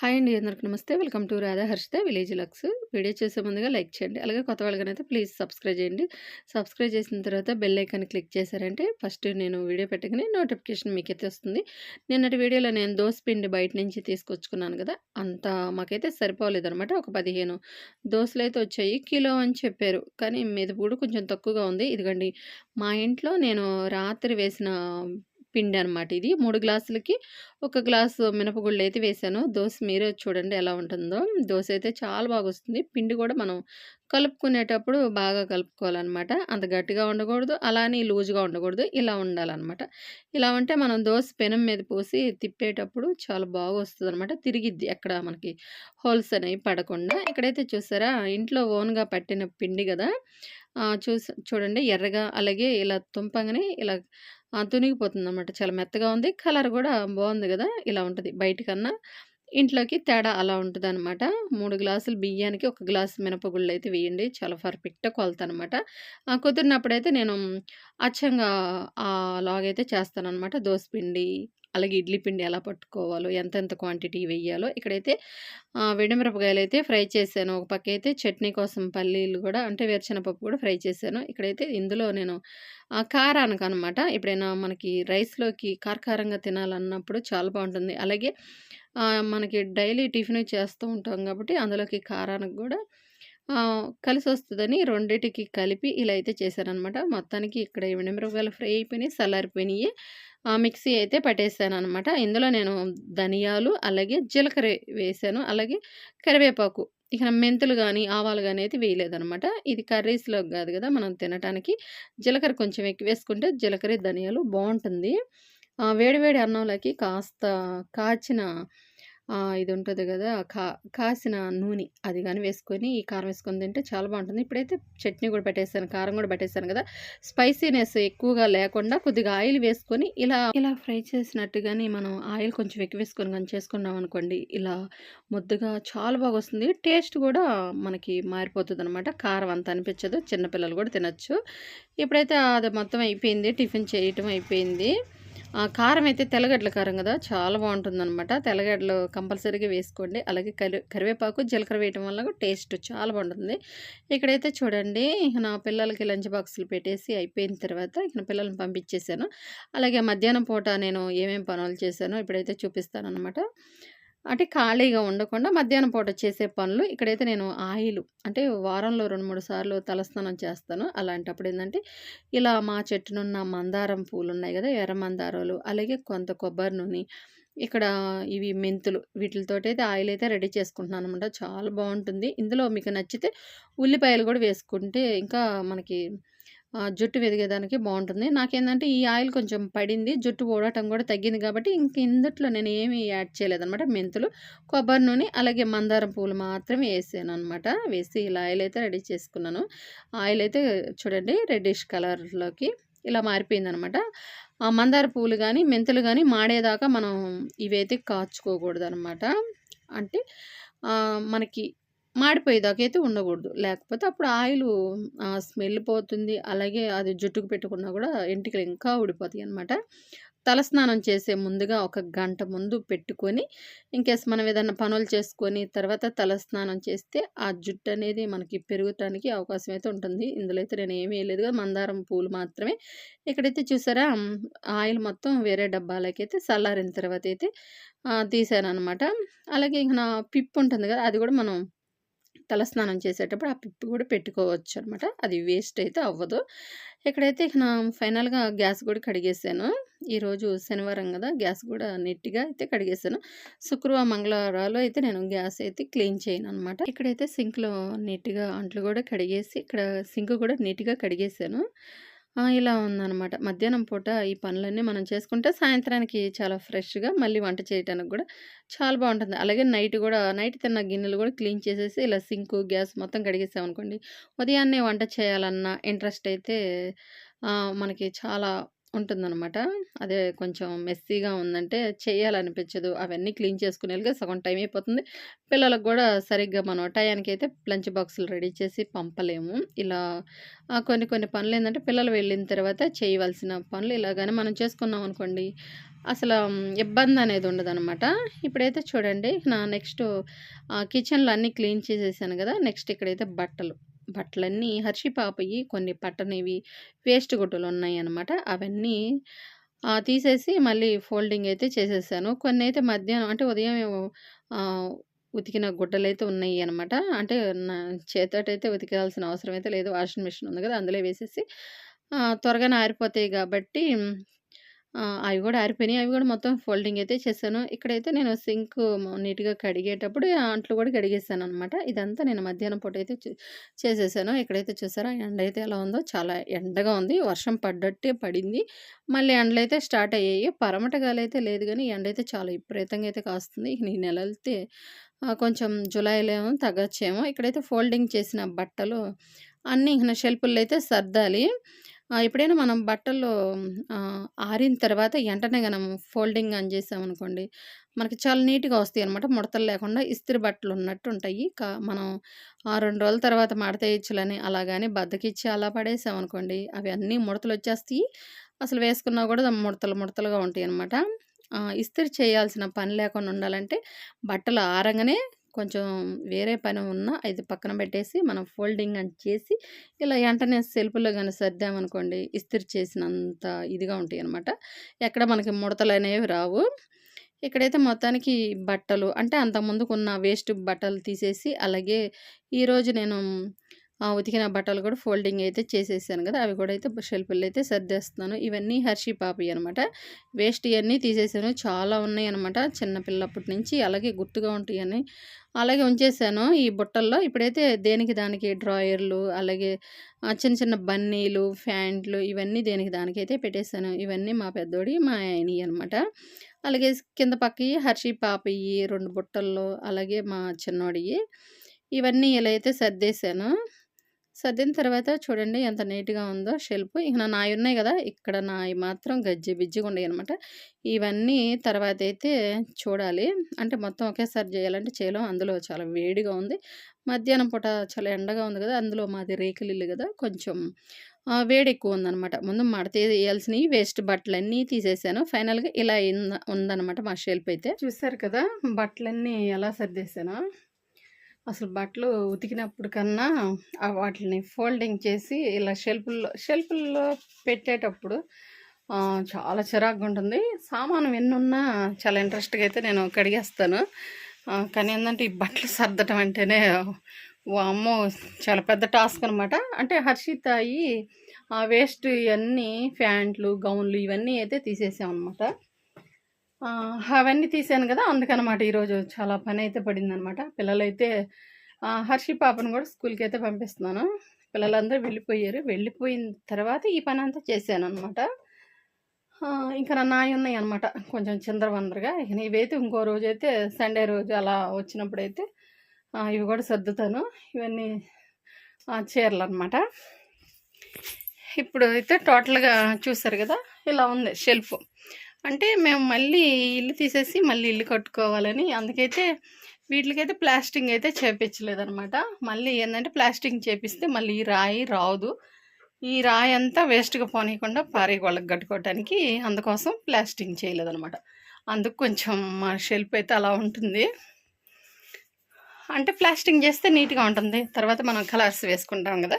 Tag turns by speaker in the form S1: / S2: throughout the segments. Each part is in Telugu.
S1: హాయ్ అండి అందరికి నమస్తే. Welcome to Radha Harshitha village looks. Video చేసే ముందుగా లైక్ చేయండి. అలాగే కొత్త వాళ్ళకనైతే ప్లీజ్ సబ్స్క్రైబ్ చేయండి. సబ్స్క్రైబ్ చేసిన తర్వాత బెల్ ఐకాన్ క్లిక్ చేశారంటే ఫస్ట్ నేను వీడియో పెట్టగానే నోటిఫికేషన్ మీకైతే వస్తుంది. నిన్నటి వీడియోలో నేను దోశ పిండి బయట నుంచి తీసుకొచ్చుకున్నాను కదా అంత మాకైతే సరిపోలేదనమాట ఒక పదిహేను దోశలు అయితే వచ్చాయి. కిలో అని చెప్పారు. కానీ మెదుపుడు కొంచెం తక్కువగా ఉంది. ఇదిగోండి మా ఇంట్లో నేను రాత్రి వేసిన పిండి అనమాట ఇది. మూడు గ్లాసులకి ఒక గ్లాసు మినపగుళ్ళు అయితే వేసాను. దోశ మీరే చూడండి ఎలా ఉంటుందో. దోశ అయితే చాలా బాగా వస్తుంది. పిండి కూడా మనం కలుపుకునేటప్పుడు బాగా కలుపుకోవాలన్నమాట. అంత గట్టిగా ఉండకూడదు అలానే లూజ్గా ఉండకూడదు. ఇలా ఉండాలన్నమాట. ఇలా ఉంటే మనం దోశ పెనం మీద పోసి తిప్పేటప్పుడు చాలా బాగా వస్తుంది అనమాట తిరిగిద్ది ఎక్కడ మనకి హోల్స్ అనేవి పడకుండా. ఇక్కడైతే చూసారా ఇంట్లో ఓన్గా పట్టిన పిండి కదా. చూసి చూడండి ఎర్రగా అలాగే ఇలా తుంపంగానే ఇలా తునిగిపోతుంది అనమాట చాలా మెత్తగా ఉంది. కలర్ కూడా బాగుంది కదా ఇలా ఉంటుంది. బయటకన్నా ఇంట్లోకి తేడా అలా ఉంటుంది అనమాట మూడు గ్లాసులు బియ్యానికి ఒక గ్లాసు మినపగుళ్ళు అయితే వేయండి. చాలా పర్ఫెక్ట్గా కొలత అనమాట కుదిరినప్పుడైతే నేను అచ్చంగా ఆ లాగైతే చేస్తాను అనమాట పిండి అలాగే ఇడ్లీ పిండి ఎలా పట్టుకోవాలో ఎంతెంత క్వాంటిటీ వెయ్యాలో. ఇక్కడైతే వెడిమిరపకాయలు అయితే ఫ్రై చేశాను. ఒక పక్క అయితే చట్నీ కోసం పల్లీలు కూడా అంటే వేరుశనపప్పు కూడా ఫ్రై చేశాను. ఇక్కడైతే ఇందులో నేను కారానికి అనమాట ఎప్పుడైనా మనకి రైస్లోకి కారకారంగా తినాలన్నప్పుడు చాలా బాగుంటుంది. అలాగే మనకి డైలీ టిఫిన్ చేస్తూ ఉంటాం కాబట్టి అందులోకి కారానికి కూడా కలిసి వస్తుందని రెండింటికి కలిపి ఇలా అయితే చేశారనమాట మొత్తానికి ఇక్కడ ఎండుమిరపకాయలు ఫ్రై అయిపోయినాయి చల్లారిపోయినాయి మిక్సీ అయితే పట్టేసాను అనమాట ఇందులో నేను ధనియాలు అలాగే జీలకర్ర వేసాను. అలాగే కరివేపాకు. ఇక మెంతులు కానీ ఆవాలు కానీ అయితే వేయలేదనమాట ఇది కర్రీస్లో కాదు కదా మనం తినడానికి జీలకర్ర కొంచెం ఎక్కువ వేసుకుంటే జీలకర్ర ధనియాలు బాగుంటుంది. వేడివేడి అన్నంలోకి కాస్త కాచిన ఇది ఉంటుంది కదా కా కాసిన నూనె. అది కానీ వేసుకొని ఈ కారం వేసుకొని తింటే చాలా బాగుంటుంది. ఇప్పుడైతే చట్నీ కూడా పెట్టేసాను కారం కూడా పెట్టేసాను కదా. స్పైసీనెస్ ఎక్కువగా లేకుండా కొద్దిగా ఆయిల్ వేసుకొని ఇలా ఇలా ఫ్రై చేసినట్టుగానే మనం ఆయిల్ కొంచెం ఎక్కువ వేసుకొని కానీ చేసుకున్నాం అనుకోండి ఇలా ముద్దుగా చాలా బాగా వస్తుంది. టేస్ట్ కూడా మనకి మారిపోతుంది అనమాట కారం అంత అనిపించదు చిన్నపిల్లలు కూడా తినచ్చు. ఇప్పుడైతే అది మొత్తం అయిపోయింది టిఫిన్ చేయటం అయిపోయింది. కారం అయితే తెల్లగడ్డల కారం కదా చాలా బాగుంటుందన్నమాట. తెల్లగడ్డలు కంపల్సరీగా వేసుకోండి. అలాగే కరి కరివేపాకు జీలకర్ర వేయటం వల్ల టేస్ట్ చాలా బాగుంటుంది. ఇక్కడైతే చూడండి నా పిల్లలకి లంచ్ బాక్సులు పెట్టేసి అయిపోయిన తర్వాత ఇక పిల్లల్ని పంపించేశాను. అలాగే మధ్యాహ్నం పూట నేను ఏమేమి పనులు చేశానో ఇప్పుడైతే చూపిస్తాను అనమాట అంటే ఖాళీగా ఉండకుండా మధ్యాహ్నం పూట చేసే పనులు. ఇక్కడైతే నేను ఆయిల్ అంటే వారంలో రెండు మూడు సార్లు తలస్నానం చేస్తాను. అలాంటప్పుడు ఏంటంటే ఇలా మా చెట్టునున్న మందారం పూలు ఉన్నాయి కదా ఎర్ర మందారాలు అలాగే కొంత కొబ్బరి నూనె ఇక్కడ ఇవి మెంతులు వీటితోటైతే ఆయిల్ అయితే రెడీ చేసుకుంటున్నాను అనమాట చాలా బాగుంటుంది. ఇందులో మీకు నచ్చితే ఉల్లిపాయలు కూడా వేసుకుంటే ఇంకా మనకి జుట్టు వెదిగేదానికి బాగుంటుంది. నాకేంటంటే ఈ ఆయిల్ కొంచెం పడింది జుట్టు ఊడటం కూడా తగ్గింది కాబట్టి ఇంక ఇందుట్లో నేను ఏమీ యాడ్ చేయలేదనమాట. మెంతులు కొబ్బరి నూనె అలాగే మందారం పూలు మాత్రమే వేసాను అనమాట వేసి ఇలా ఆయిల్ అయితే రెడీ చేసుకున్నాను. ఆయిల్ అయితే చూడండి రెడ్డిష్ కలర్లోకి ఇలా మారిపోయింది అనమాట ఆ మందార పూలు కానీ మెంతులు కానీ మాడేదాకా మనం ఇవైతే కాచుకోకూడదు అనమాట అంటే మనకి మాడిపోయేదాకా అయితే ఉండకూడదు. లేకపోతే అప్పుడు ఆయిల్ స్మెల్ పోతుంది. అలాగే అది జుట్టుకు పెట్టుకున్నా కూడా ఎంటికలు ఇంకా ఊడిపోతాయి అనమాట తలస్నానం చేసే ముందుగా ఒక గంట ముందు పెట్టుకొని ఇంకేస్ మనం ఏదైనా పనులు చేసుకొని తర్వాత తలస్నానం చేస్తే ఆ జుట్టు అనేది మనకి పెరుగుటానికి అవకాశం అయితే ఉంటుంది. ఇందులో అయితే నేను ఏమీ లేదు మందారం పూలు మాత్రమే. ఇక్కడైతే చూసారా? ఆయిల్ మొత్తం వేరే డబ్బాలకి అయితే చల్లారిన తర్వాత అయితే తీసాను అనమాట అలాగే ఇంకా పిప్పు ఉంటుంది కదా అది కూడా మనం తలస్నానం చేసేటప్పుడు ఆ పిప్పి కూడా పెట్టుకోవచ్చు అనమాట అది వేస్ట్ అయితే అవ్వదు. ఇక్కడైతే ఇక నా ఫైనల్గా గ్యాస్ కూడా కడిగేసాను. ఈరోజు శనివారం కదా గ్యాస్ కూడా నీట్గా అయితే కడిగేసాను. శుక్రవారం మంగళవారాలు అయితే నేను గ్యాస్ అయితే క్లీన్ చేయను అనమాట ఇక్కడైతే సింక్లో నీట్గా అంట్లు కూడా కడిగేసి ఇక్కడ సింక్ కూడా నీట్గా కడిగేసాను. ఇలా ఉందన్నమాట. మధ్యాహ్నం పూట ఈ పనులన్నీ మనం చేసుకుంటే సాయంత్రానికి చాలా ఫ్రెష్గా మళ్ళీ వంట చేయడానికి కూడా చాలా బాగుంటుంది. అలాగే నైట్ కూడా నైట్ తిన్న గిన్నెలు కూడా క్లీన్ చేసేసి ఇలా సింకు గ్యాస్ మొత్తం కడిగేసామనుకోండి ఉదయాన్నే వంట చేయాలన్న ఇంట్రెస్ట్ అయితే మనకి చాలా ఉంటుందనమాట అదే కొంచెం మెస్సీగా ఉందంటే చేయాలనిపించదు. అవన్నీ క్లీన్ చేసుకునేలాగా సగం టైం అయిపోతుంది. పిల్లలకు కూడా సరిగ్గా మనం టయానికి అయితే లంచ్ బాక్సులు రెడీ చేసి పంపలేము. ఇలా కొన్ని కొన్ని పనులు ఏంటంటే పిల్లలు వెళ్ళిన తర్వాత చేయవలసిన పనులు ఇలాగానే మనం చేసుకున్నాం అనుకోండి. అసలు ఇబ్బంది అనేది ఉండదనమాట. ఇప్పుడైతే చూడండి నా నెక్స్ట్ కిచెన్‌లో అన్నీ క్లీన్ చేసేసాను కదా నెక్స్ట్ ఇక్కడైతే బట్టలు. బట్టలన్నీ హర్షి పాపయ్యి కొన్ని పట్టనివి వేస్ట్ అనమాట అవన్నీ తీసేసి మళ్ళీ ఫోల్డింగ్ అయితే చేసేసాను. కొన్ని అయితే మధ్యాహ్నం అంటే ఉదయం ఉతికిన గుడ్డలు అయితే ఉన్నాయి అనమాట. అంటే నా చేత్తోటైతే ఉతికాల్సిన అవసరం అయితే లేదు. వాషింగ్ మిషన్ ఉంది కదా అందులో వేసేసి త్వరగా త్వరగానే ఆరిపోతాయి కాబట్టి అవి కూడా ఆరిపోయినాయి. అవి కూడా మొత్తం ఫోల్డింగ్ అయితే చేశాను. ఇక్కడైతే నేను సింక్ నీట్‌గా కడిగేటప్పుడు అంట్లు కూడా కడిగేసాను అనమాట ఇదంతా నేను మధ్యాహ్నం పూట అయితే చేసేసాను. ఇక్కడైతే చూసారా అయితే ఎలా ఉందో చాలా ఎండగా ఉంది. వర్షం పడ్డట్టే పడింది. మళ్ళీ ఎండలు అయితే స్టార్ట్ అయ్యాయి. పరమట గాలైతే లేదు కానీ ఎండ అయితే చాలా విపరీతంగా అయితే కాస్తుంది. ఈ నెలెళ్తే కొంచెం జులైలో ఏమో తగ్గచ్చేమో. ఇక్కడైతే ఫోల్డింగ్ చేసిన బట్టలు అన్నీ ఇక షెల్ఫుల్లో అయితే సర్దాలి. ఎప్పుడైనా మనం బట్టలు ఆరిన తర్వాత వెంటనే మనం ఫోల్డింగ్ అని చేసామనుకోండి, మనకి చాలా నీట్‌గా వస్తాయనమాట. ముడతలు లేకుండా ఇస్త్రీ బట్టలు ఉన్నట్టు ఉంటాయి. కా మనం ఆ రెండు రోజుల తర్వాత మడతేయచ్చులని అలా గాని బద్దకిచ్చి అలా పడేసామనుకోండి, అవి అన్నీ ముడతలొచ్చేస్తాయి. అసలు వేసుకున్నా కూడా ముడతలు ముడతలుగా ఉంటాయి అనమాట ఇస్త్రీ చేయాల్సిన పని లేకుండా ఉండాలంటే బట్టలు ఆరంగానే కొంచెం వేరే పని ఉన్నా అది పక్కన పెట్టేసి మనం ఫోల్డింగ్ అని చేసి ఇలా వెంటనే సెల్ఫ్‌లో కానీ సర్దామనుకోండి, ఇస్త్రీ చేసినంత ఇదిగా ఉంటాయి అనమాట ఎక్కడ మనకి ముడతలు అనేవి రావు. ఇక్కడైతే మొత్తానికి బట్టలు అంటే అంతకుముందుకున్న వేస్ట్ బట్టలు తీసేసి, అలాగే ఈరోజు నేను ఉతికిన బట్టలు కూడా ఫోల్డింగ్ అయితే చేసేసాను కదా అవి కూడా అయితే షెల్ఫ్లు అయితే సర్దేస్తున్నాను. ఇవన్నీ హర్షి పాపి అనమాట. వేస్ట్ ఇవన్నీ తీసేసాను. చాలా ఉన్నాయనమాట. చిన్న పిల్లప్పటి నుంచి అలాగే గుర్తుగా ఉంటాయని అలాగే ఉంచేసాను ఈ బుట్టల్లో. ఇప్పుడైతే దేనికి దానికి డ్రాయర్లు, అలాగే చిన్న చిన్న బన్నీలు, ఫ్యాంట్లు ఇవన్నీ దేనికి దానికైతే పెట్టేసాను. ఇవన్నీ మా పెద్దోడి మా ఆయన అనమాట. అలాగే కింద పక్కయి హర్షి పాపయ్యి రెండు బుట్టల్లో, అలాగే మా చిన్నోడివి ఇవన్నీ ఇలా అయితే సర్దేశాను. సర్దిన తర్వాత చూడండి ఎంత నీట్‌గా ఉందో షెల్ఫ్. ఇక నాయున్నాయి కదా ఇక్కడ నాయి మాత్రం గజ్జి బిజ్జిగుండాయనమాట. ఇవన్నీ తర్వాత అయితే చూడాలి. అంటే మొత్తం ఒకేసారి చేయాలంటే చేయలేం. అందులో చాలా వేడిగా ఉంది. మధ్యాహ్నం పూట చాలా ఎండగా ఉంది కదా అందులో మాది రేకులిల్లు కదా కొంచెం వేడి ఎక్కువ ఉందనమాట ముందు మడతేయాల్సినయి వేస్ట్ బట్టలన్నీ తీసేసాను. ఫైనల్‌గా ఇలా ఉందనమాట మా షెల్ఫ్ అయితే. చూసారు కదా! బట్టలన్నీ ఎలా సర్దేశానో. అసలు బట్టలు ఉతికినప్పుడు కన్నా ఆహ్, ఫోల్డింగ్ చేసి ఇలా షెల్ఫుల్లో షెల్ఫుల్లో పెట్టేటప్పుడు చాలా చిరాకుగా ఉంటుంది సామాను ఎన్నున్నా చాలా ఇంట్రెస్ట్‌గా అయితే నేను కడిగేస్తాను. కానీ ఏంటంటే ఈ బట్టలు సర్దటం అంటేనే వామ్మో! చాలా పెద్ద టాస్క్ అనమాట. అంటే హర్షితాయి ఆ వేస్ట్ ఇవన్నీ ప్యాంట్లు గౌన్లు ఇవన్నీ అయితే తీసేసామనమాట. అవన్నీ తీసాను కదా అందుకనమాట ఈరోజు చాలా పని అయితే పడిందనమాట. పిల్లలైతే హర్షి పాపను కూడా స్కూల్కి అయితే పంపిస్తున్నాను. పిల్లలందరూ వెళ్ళిపోయారు. వెళ్ళిపోయిన తర్వాత ఈ పని అంతా చేశాను అనమాట ఇంకా నా అనమాట కొంచెం చిందరవందరగా. ఇవైతే ఇంకో రోజైతే సండే రోజు అలా వచ్చినప్పుడైతే అయితే ఇవి కూడా సర్దుతాను. ఇవన్నీ చీరలు అనమాట ఇప్పుడు అయితే టోటల్‌గా చూసారు కదా ఇలా ఉంది షెల్ఫ్. అంటే మేము మళ్ళీ ఇల్లు తీసేసి మళ్ళీ ఇల్లు కట్టుకోవాలని అందుకైతే వీటికైతే ప్లాస్టింగ్ అయితే చేపించలేదనమాట. మళ్ళీ ఏంటంటే ప్లాస్టింగ్ చేపిస్తే మళ్ళీ ఈ రాయి రాదు. ఈ రాయి అంతా వేస్ట్‌గా పోనీయకుండా పారే వాళ్ళకి కట్టుకోవటానికి అందుకోసం ప్లాస్టింగ్ చేయలేదనమాట. అందుకు కొంచెం మా షెల్ఫ్ అయితే అలా ఉంటుంది. అంటే ప్లాస్టింగ్ చేస్తే నీట్‌గా ఉంటుంది. తర్వాత మనం కలర్స్ వేసుకుంటాం కదా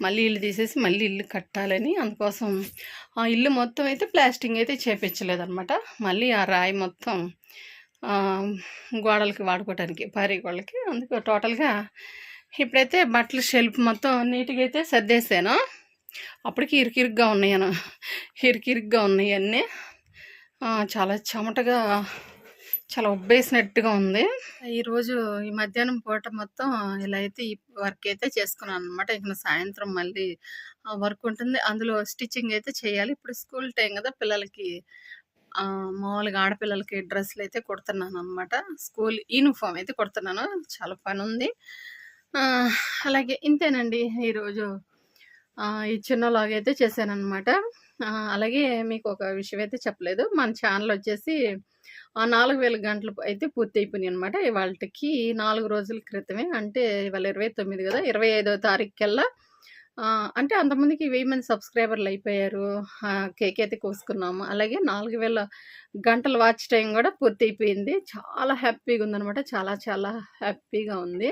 S1: మళ్ళీ ఇల్లు తీసేసి మళ్ళీ ఇల్లు కట్టాలని అందుకోసం ఆ ఇల్లు మొత్తం అయితే ప్లాస్టింగ్ అయితే చేపించలేదనమాట. మళ్ళీ ఆ రాయి మొత్తం గోడలకి వాడుకోవటానికి భారీ గోడలకి అందుకు టోటల్‌గా ఇప్పుడైతే బట్టల షెల్ఫ్ మొత్తం నీట్‌గా అయితే సర్దేశాను. అప్పటికి ఇరికిరిగ్గా ఉన్నాయను. ఇరికిరిగ్గా ఉన్నాయి అన్నీ. చాలా చెమటగా చాలా ఉబ్బేసినట్టుగా ఉంది. ఈరోజు ఈ మధ్యాహ్నం పూట మొత్తం ఇలా అయితే ఈ వర్క్ అయితే చేసుకున్నాను అనమాట ఇక సాయంత్రం మళ్ళీ వర్క్ ఉంటుంది. అందులో స్టిచ్చింగ్ అయితే చేయాలి. ఇప్పుడు స్కూల్ టైం కదా పిల్లలకి మామూలుగా ఆడపిల్లలకి డ్రెస్సులు అయితే కుడుతున్నాను అనమాట స్కూల్ యూనిఫామ్ అయితే కుడుతున్నాను. చాలా పని ఉంది అలాగే ఇంతేనండి ఈరోజు ఈ చిన్న వ్లాగ్ అయితే అలాగే మీకు ఒక విషయం అయితే చెప్పలేదు. మన ఛానల్ వచ్చేసి ఆ నాలుగు వేల గంటలు అయితే పూర్తి అయిపోయినాయి అనమాట ఇవాళకి నాలుగు రోజుల క్రితమే అంటే ఇవాళ 29 గదా! 25వ తారీఖుకల్లా ఆ! అంటే అంతమందికి వెయ్యి మంది సబ్స్క్రైబర్లు అయిపోయారు. కేక్ అయితే కోసుకున్నాము. అలాగే 4000 గంటల వాచ్ టైం కూడా పూర్తి అయిపోయింది చాలా హ్యాపీగా ఉందనమాట. చాలా చాలా హ్యాపీగా ఉంది.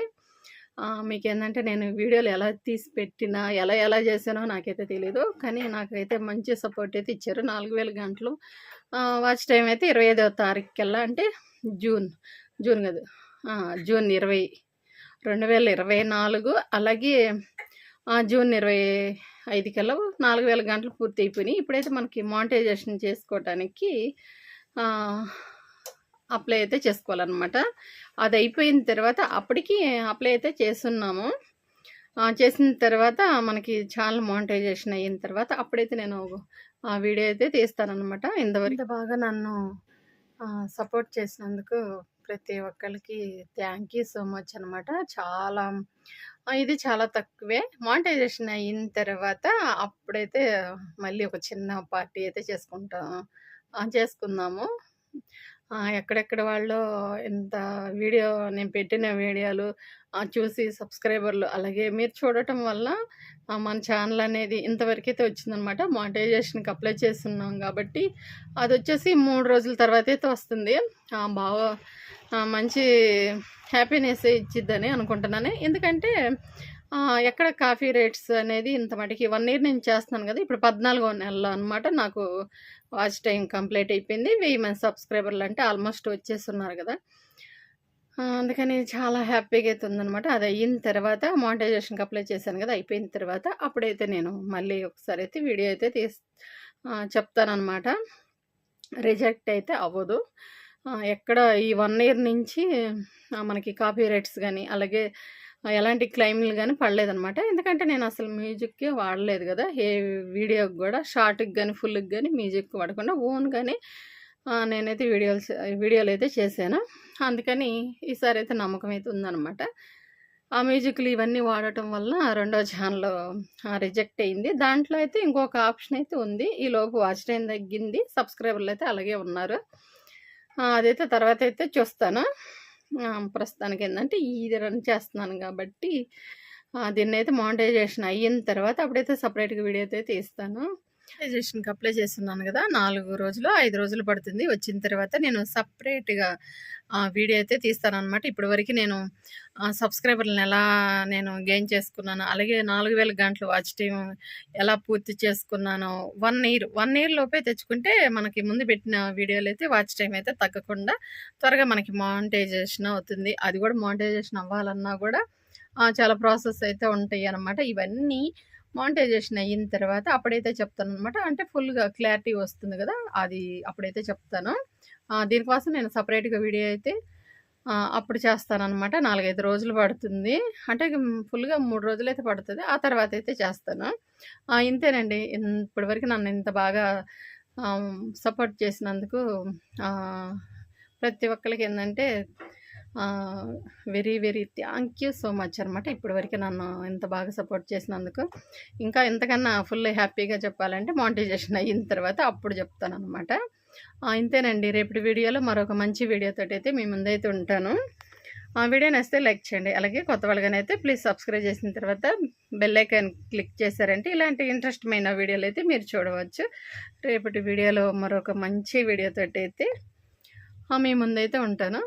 S1: మీకు ఏంటంటే నేను వీడియోలు ఎలా తీసి పెట్టినా, ఎలా ఎలా చేశానో నాకైతే తెలీదు. కానీ నాకైతే మంచి సపోర్ట్ అయితే ఇచ్చారు. 4000 గంటలు వాచ్ టైం అయితే ఇరవై ఐదవ తారీఖుకెల్లా అంటే జూన్, జూన్ కాదు. ఆ! జూన్ 20, 2024 అలాగే ఆహ్, జూన్ 25 కల్లా 4000 గంటలు పూర్తి అయిపోయినాయి ఇప్పుడైతే మనకి మానిటైజేషన్ చేసుకోవటానికి అప్లై అయితే చేసుకోవాలనమాట. అది అయిపోయిన తర్వాత అప్పటికి అప్లై అయితే చేస్తున్నాము చేసిన తర్వాత మనకి ఛానల్ మానిటైజేషన్ అయిన తర్వాత అప్పుడైతే నేను ఆ వీడియో అయితే తీస్తానమాట ఇంతవరకు ఇంత బాగా నన్ను సపోర్ట్ చేసినందుకు ప్రతి ఒక్కరికి థ్యాంక్ యూ సో మచ్ అనమాట. చాలా ఇది చాలా తక్కువే. మానిటైజేషన్ అయిన తర్వాత అప్పుడైతే మళ్ళీ ఒక చిన్న పార్టీ అయితే చేసుకుంటాం. చేసుకుందాము. ఎక్కడెక్కడ వాళ్ళు ఇంత వీడియో నేను పెట్టిన వీడియోలు చూసి సబ్స్క్రైబర్లు అలాగే మీరు చూడటం వల్ల మన ఛానల్ అనేది ఇంతవరకైతే వచ్చిందనమాట. మానిటైజేషన్‌కి అప్లై చేస్తున్నాం కాబట్టి అది వచ్చేసి మూడు రోజుల తర్వాత అయితే వస్తుంది. బాగా మంచి హ్యాపీనెస్ ఇచ్చిద్దని అనుకుంటున్నాను. ఎందుకంటే ఎక్కడ కాఫీ రేట్స్ అనేది ఇంత మటుకి వన్ ఇయర్ నేను చేస్తున్నాను కదా! ఇప్పుడు 14వ నెలలో అనమాట నాకు వాచ్ టైం కంప్లీట్ అయిపోయింది. వెయ్యి మంది సబ్స్క్రైబర్లు అంటే ఆల్మోస్ట్ వచ్చేస్తున్నారు కదా! అందుకని చాలా హ్యాపీగా అయితే ఉందనమాట. అది అయిన తర్వాత మానిటైజేషన్‌కి అప్లై చేశాను కదా! అయిపోయిన తర్వాత అప్పుడైతే నేను మళ్ళీ ఒకసారి అయితే వీడియో అయితే తీస్ చెప్తానమాట రిజెక్ట్ అయితే అవ్వదు. ఎక్కడ ఈ వన్ ఇయర్ నుంచి మనకి కాపీ రైట్స్ కానీ అలాగే ఎలాంటి క్లైమ్లు కానీ పడలేదనమాట. ఎందుకంటే నేను అసలు మ్యూజిక్కే వాడలేదు కదా ఏ వీడియోకి కూడా షార్ట్‌కి కానీ ఫుల్‌కి కానీ మ్యూజిక్ వాడకుండా ఓన్‌గానే ఆహ్, నేనైతే వీడియోస్ అయితే చేశాను. అందుకని ఈసారి అయితే నమ్మకం అయితే ఉందనమాట. ఆ మ్యూజిక్‌లు ఇవన్నీ వాడటం వల్ల రెండో ఛానల్ రిజెక్ట్ అయింది. దాంట్లో అయితే ఇంకొక ఆప్షన్ అయితే ఉంది. ఈలోపు వాచ్ టైమ్ తగ్గింది. సబ్స్క్రైబర్లు అయితే అలాగే ఉన్నారు. అదైతే తర్వాత అయితే చూస్తాను. ప్రస్తుతానికి ఏంటంటే ఇది రన్ చేస్తున్నాను కాబట్టి దీన్ని అయితే మానిటైజేషన్ అయిన తర్వాత అప్పుడైతే సపరేట్గా వీడియో అయితే తీస్తాను. మానిటైజేషన్‌కి అప్లై చేస్తున్నాను కదా నాలుగు రోజులు, ఐదు రోజులు పడుతుంది. వచ్చిన తర్వాత నేను సపరేట్గా వీడియో అయితే తీస్తానమాట ఇప్పటి వరకు నేను సబ్స్క్రైబర్లను ఎలా నేను గెయిన్ చేసుకున్నానో, అలాగే 4000 గంటలు వాచ్ టైమ్ ఎలా పూర్తి చేసుకున్నానో వన్ ఇయర్, వన్ ఇయర్ లోపే తెచ్చుకుంటే మనకి ముందు పెట్టిన వీడియోలు అయితే వాచ్ టైం అయితే తగ్గకుండా త్వరగా మనకి మానిటైజేషన్ అవుతుంది. అది కూడా మానిటైజేషన్ అవ్వాలన్నా కూడా చాలా ప్రాసెస్ అయితే ఉంటాయి అన్నమాట ఇవన్నీ మానిటైజేషన్ అయిన తర్వాత అప్పుడైతే చెప్తాను అనమాట అంటే ఫుల్‌గా క్లారిటీ వస్తుంది కదా అది అప్పుడైతే చెప్తాను. దీనికోసం నేను సపరేట్గా వీడియో అయితే అప్పుడు చేస్తానమాట నాలుగైదు రోజులు పడుతుంది. అంటే ఫుల్గా మూడు రోజులు అయితే పడుతుంది ఆ తర్వాత అయితే చేస్తాను. ఇంతేనండి. ఇప్పటివరకు నన్ను ఇంత బాగా సపోర్ట్ చేసినందుకు ప్రతి ఒక్కరికి ఏంటంటే very very thank you so much అనమాట. ఇప్పటివరకు నన్ను ఇంత బాగా సపోర్ట్ చేసినందుకు. ఇంకా ఇంతకన్నా ఫుల్ హ్యాపీగా చెప్పాలంటే మానిటైజేషన్ అయిన తర్వాత అప్పుడు చెప్తాను అనమాట ఇంతేనండి. రేపటి వీడియోలో మరొక మంచి వీడియోతోటైతే మీ ముందైతే ఉంటాను. ఆ వీడియో నచ్చితే లైక్ చేయండి. అలాగే కొత్త వాళ్ళగానైతే ప్లీజ్ సబ్స్క్రైబ్ చేసిన తర్వాత బెల్ ఐకాన్ క్లిక్ చేశారంటే ఇలాంటి ఇంట్రెస్ట్మైన వీడియోలు అయితే మీరు చూడవచ్చు. రేపటి వీడియోలో మరొక మంచి వీడియోతో అయితే మీ ముందైతే ఉంటాను.